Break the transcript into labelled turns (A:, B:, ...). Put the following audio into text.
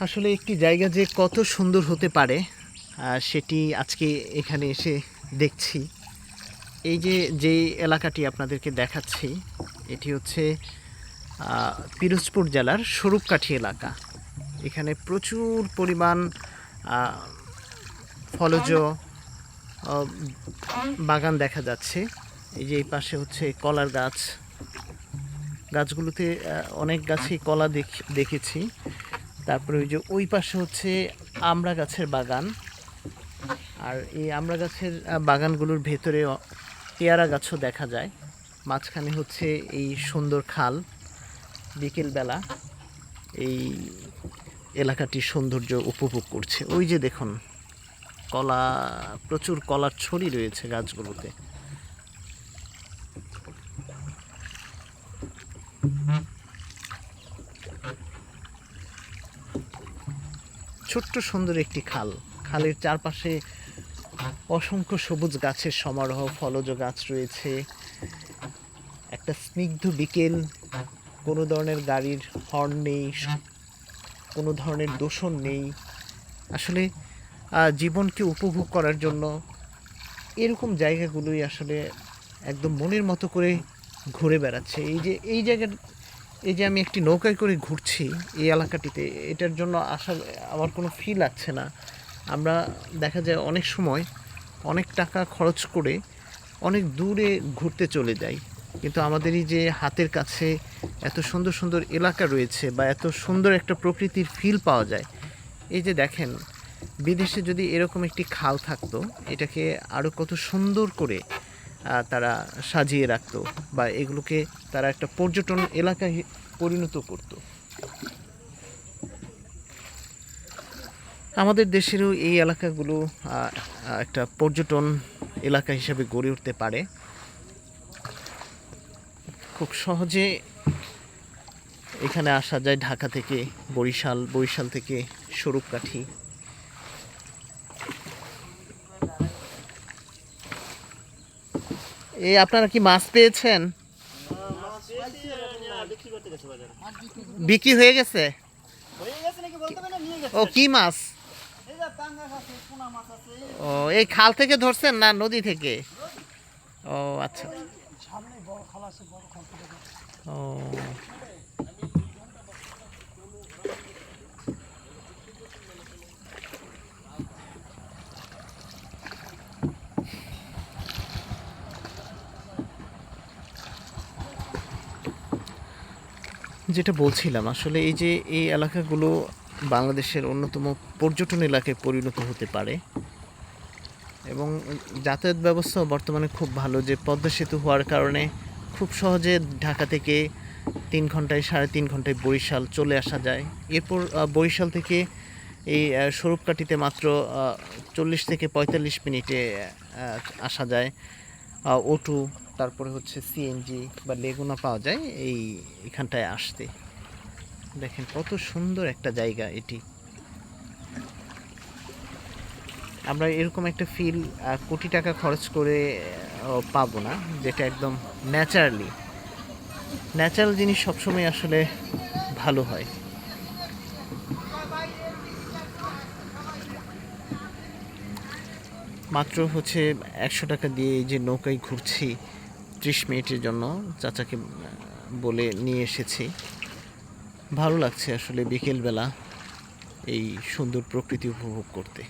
A: আসলে একটি জায়গা যে কত সুন্দর হতে পারে সেটি আজকে এখানে এসে দেখছি। এই যে যে এলাকাটি আপনাদেরকে দেখাচ্ছি, এটি হচ্ছে পিরোজপুর জেলার স্বরূপকাঠি এলাকা। এখানে প্রচুর পরিমাণ ফলজ বাগান দেখা যাচ্ছে। এই যে এই পাশে হচ্ছে কলার গাছ। গাছগুলোতে অনেক গাছেই কলা দেখ- দেখেছি। তারপরে ওই যে ওই পাশে হচ্ছে আমড়া গাছের বাগান। আর এই আমড়া গাছের বাগানগুলোর ভেতরে পেয়ারা গাছও দেখা যায়। মাঝখানে হচ্ছে এই সুন্দর খাল, বিকেলবেলা এই এলাকাটির সৌন্দর্য উপভোগ করছে। ওই যে দেখুন, কলা, প্রচুর কলার ছড়ি রয়েছে গাছগুলোতে। ছোট্ট সুন্দর একটি খাল। খালের চারপাশে অসংখ্য সবুজ গাছের সমারোহ, ফলজ গাছ রয়েছে। একটা স্নিগ্ধ বিকেল, কোনো ধরনের গাড়ির হর্ন নেই, কোনো ধরনের দূষণ নেই। আসলে জীবনকে উপভোগ করার জন্য এরকম জায়গাগুলোই আসলে একদম মনের মতো করে ঘুরে বেড়াচ্ছে। এই যে, এই জায়গা এই যে আমি একটি নৌকায় করে ঘুরছি এই এলাকাটিতে, এটার জন্য আসার আমার কোনো ফি লাগছে না। আমরা দেখা যায় অনেক সময় অনেক টাকা খরচ করে অনেক দূরে ঘুরতে চলে যাই। কিন্তু আমাদের এই যে হাতের কাছে এত সুন্দর সুন্দর এলাকা রয়েছে বা এত সুন্দর একটা প্রকৃতির ফিল পাওয়া যায়, এই যে দেখেন, বিদেশে যদি এরকম একটি খাল থাকতো, এটাকে আরও কত সুন্দর করে তারা সাজিয়ে রাখতো বা এগুলোকে তারা একটা পর্যটন এলাকায় পরিণত করত। আমাদের দেশেরও এই এলাকাগুলো একটা পর্যটন এলাকা হিসাবে গড়ে উঠতে পারে। খুব সহজে এখানে আসা যায় ঢাকা থেকে বরিশাল বরিশাল থেকে স্বরূপকাঠি। এই আপনারা কি মাছ পেয়েছেন? বিক্রি হয়ে গেছে? ও, কি মাছ? ও, এই খাল থেকে ধরছেন না নদী থেকে? ও আচ্ছা। ও যেটা বলছিলাম, আসলে এই যে এই এলাকাগুলো বাংলাদেশের অন্যতম পর্যটন এলাকায় পরিণত হতে পারে এবং যাতায়াত ব্যবস্থা বর্তমানে খুব ভালো যে পদ্মা সেতু হওয়ার কারণে খুব সহজে ঢাকা থেকে তিন ঘন্টায়, সাড়ে তিন ঘন্টায় বরিশাল চলে আসা যায়। এরপর বরিশাল থেকে এই স্বরূপকাঠিতে মাত্র চল্লিশ থেকে পঁয়তাল্লিশ মিনিটে আসা যায় ওটু তারপরে হচ্ছে সিএনজি বা লেগুনা পাওয়া যায় এই এখানটায় আসতে। দেখেন কত সুন্দর একটা জায়গা এটি। আমরা এরকম একটা ফিল কোটি টাকা খরচ করে পাবো না, যেটা একদম ন্যাচারালি ন্যাচারাল জিনিস সবসময় আসলে ভালো হয়। মাত্র হচ্ছে একশো টাকা দিয়ে যে নৌকায় ঘুরছি ত্রিশ মিনিটের জন্য চাচাকে বলে নিয়ে এসেছি। ভালো লাগছে আসলে বিকেলবেলা এই সুন্দর প্রকৃতি উপভোগ করতে।